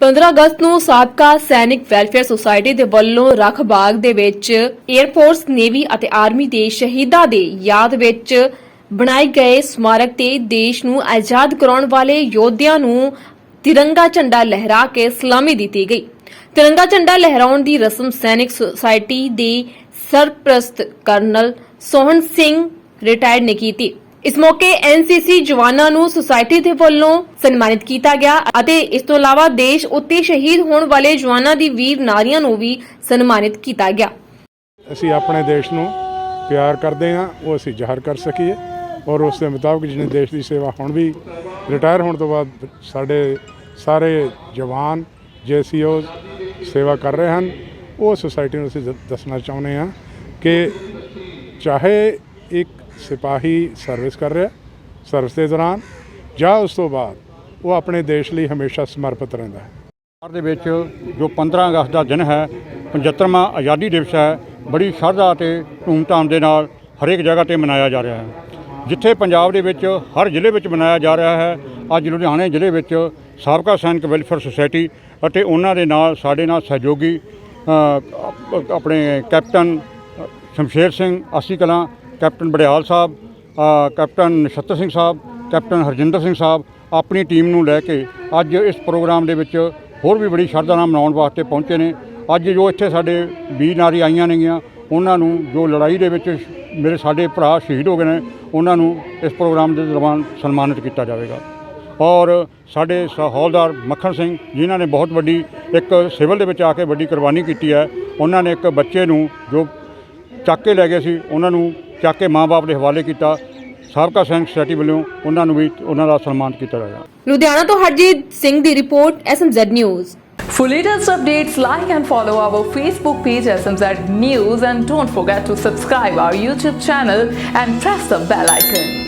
15 ਅਗਸਤ ਨੂੰ ਸਾਬਕਾ ਸੈਨਿਕ ਵੈਲਫੇਅਰ ਸੁਸਾਇਟੀ ਦੇ ਵੱਲੋਂ ਰਖ ਬਾਗ ਦੇ ਵਿੱਚ 에ਅਰ ਫੋਰਸ ਨੇਵੀ ਅਤੇ ਆਰਮੀ ਦੇ ਸ਼ਹੀਦਾਂ ਦੇ ਯਾਦ ਵਿੱਚ ਬਣਾਏ ਗਏ ਸਮਾਰਕ ਤੇ ਦੇਸ਼ ਨੂੰ ਆਜ਼ਾਦ ਕਰਾਉਣ ਵਾਲੇ ਯੋਧਿਆਂ ਨੂੰ ਤਿਰੰਗਾ ਝੰਡਾ ਲਹਿਰਾ ਕੇ ਸਲਾਮੀ ਦਿੱਤੀ ਗਈ। ਤਿਰੰਗਾ ਝੰਡਾ ਲਹਿਰਾਉਣ ਦੀ ਰਸਮ ਸੈਨਿਕ ਸੁਸਾਇਟੀ ਦੇ ਸਰਪ੍ਰਸਤ ਕਰਨਲ ਸੋਹਣ ਸਿੰਘ ਰਿਟਾਇਰਡ ਨੇ ਕੀਤੀ। ਇਸ ਮੌਕੇ ਐਨਸੀਸੀ ਜਵਾਨਾਂ ਨੂੰ ਸੁਸਾਇਟੀ ਦੇ ਵੱਲੋਂ ਸਨਮਾਨਿਤ ਕੀਤਾ ਗਿਆ ਅਤੇ ਇਸ ਤੋਂ ਇਲਾਵਾ ਦੇਸ਼ ਉੱਤੇ ਸ਼ਹੀਦ ਹੋਣ ਵਾਲੇ ਜਵਾਨਾਂ ਦੀ ਵੀਰ ਨਾਰੀਆਂ ਨੂੰ ਵੀ ਸਨਮਾਨਿਤ ਕੀਤਾ ਗਿਆ। ਅਸੀਂ ਆਪਣੇ ਦੇਸ਼ ਨੂੰ ਪਿਆਰ ਕਰਦੇ ਹਾਂ, ਉਹ ਅਸੀਂ ਜ਼ਾਹਰ ਕਰ ਸਕੀਏ ਔਰ ਉਸ ਦੇ ਮੁਤਾਬਕ ਜਿਹਨੇ ਦੇਸ਼ ਦੀ ਸੇਵਾ ਹੁਣ ਵੀ ਰਿਟਾਇਰ ਹੋਣ ਤੋਂ ਬਾਅਦ ਸਾਡੇ ਸਾਰੇ ਜਵਾਨ, ਜੇ ਅਸੀਂ ਉਹ ਸੇਵਾ ਕਰ ਰਹੇ ਹਨ, ਉਹ ਸੁਸਾਇਟੀ ਨੂੰ ਅਸੀਂ ਦ- ਦੱਸਣਾ ਚਾਹੁੰਦੇ ਹਾਂ ਕਿ ਚਾਹੇ ਇੱਕ ਸਿਪਾਹੀ ਸਰਵਿਸ ਕਰ ਰਿਹਾ ਸਰਵਿਸ ਦੇ ਦੌਰਾਨ ਜਾਂ ਉਸ ਤੋਂ ਬਾਅਦ ਉਹ ਆਪਣੇ ਦੇਸ਼ ਲਈ ਹਮੇਸ਼ਾ ਸਮਰਪਿਤ ਰਹਿੰਦਾ ਹੈ। ਭਾਰਤ ਦੇ ਵਿੱਚ ਜੋ 15 ਅਗਸਤ ਦਾ ਦਿਨ ਹੈ 75ਵਾਂ ਆਜ਼ਾਦੀ ਦਿਵਸ ਹੈ, ਬੜੀ ਸ਼ਰਧਾ ਤੇ ਧੂਮਧਾਮ ਦੇ ਨਾਲ ਹਰੇਕ ਜਗ੍ਹਾ ਤੇ ਮਨਾਇਆ ਜਾ ਰਿਹਾ ਹੈ। ਜਿੱਥੇ ਪੰਜਾਬ ਦੇ ਵਿੱਚ ਹਰ ਜ਼ਿਲ੍ਹੇ ਵਿੱਚ ਮਨਾਇਆ ਜਾ ਰਿਹਾ ਹੈ, ਅੱਜ ਲੁਧਿਆਣੇ ਜ਼ਿਲ੍ਹੇ ਵਿੱਚ ਸਾਬਕਾ ਸੈਨਿਕ ਵੈਲਫੇਅਰ ਸੁਸਾਇਟੀ ਅਤੇ ਉਹਨਾਂ ਦੇ ਨਾਲ ਸਾਡੇ ਨਾਲ ਸਹਿਯੋਗੀ ਆਪਣੇ captain Shamsher Singh Assi Kalan captain Barial Sahib captain Nachhattar Singh Sahib, captain Harjinder Singh Sahib ਆਪਣੀ ਟੀਮ ਨੂੰ ਲੈ ਕੇ ਅੱਜ ਇਸ ਪ੍ਰੋਗਰਾਮ ਦੇ ਵਿੱਚ ਹੋਰ ਵੀ ਬੜੀ ਸ਼ਰਧਾ ਨਾਲ ਮਨਾਉਣ ਵਾਸਤੇ ਪਹੁੰਚੇ ਨੇ। ਅੱਜ ਜੋ ਇੱਥੇ ਸਾਡੇ ਵੀਰ ਨਾਰੀ ਆਈਆਂ ਨੇਗੀਆਂ, ਉਹਨਾਂ ਨੂੰ ਜੋ ਲੜਾਈ ਦੇ ਵਿੱਚ ਮੇਰੇ ਸਾਡੇ ਭਰਾ ਸ਼ਹੀਦ ਹੋ ਗਏ ਨੇ, ਉਹਨਾਂ ਨੂੰ ਇਸ ਪ੍ਰੋਗਰਾਮ ਦੇ ਦੌਰਾਨ ਸਨਮਾਨਿਤ ਕੀਤਾ ਜਾਵੇਗਾ। ਔਰ ਸਾਡੇ ਸ- ਹੌਲਦਾਰ ਮੱਖਣ ਸਿੰਘ ਜਿਨ੍ਹਾਂ ਨੇ ਬਹੁਤ ਵੱਡੀ ਇੱਕ ਸਿਵਲ ਦੇ ਵਿੱਚ ਆ ਕੇ ਵੱਡੀ ਕੁਰਬਾਨੀ ਕੀਤੀ ਹੈ, ਉਹਨਾਂ ਨੇ ਇੱਕ ਬੱਚੇ ਨੂੰ ਜੋ ਚੱਕ ਕੇ ਲੈ ਗਏ ਸੀ ਉਹਨਾਂ ਨੂੰ ਚੱਕ ਕੇ ਮਾਂ-ਬਾਪ ਦੇ ਹਵਾਲੇ ਕੀਤਾ ਸਾਬਕਾ ਸੈਨਿਕ ਸੋਸਾਇਟੀ ਵੱਲੋਂ ਉਹਨਾਂ ਨੂੰ ਵੀ ਉਹਨਾਂ ਦਾ ਸਨਮਾਨ ਕੀਤਾ ਜਾਏਗਾ ਲੁਧਿਆਣਾ ਤੋਂ ਹਰਜੀਤ ਸਿੰਘ ਦੀ report SMZ news For latest updates, like and follow our Facebook page SMZ News and don't forget to subscribe our YouTube channel and press the bell icon.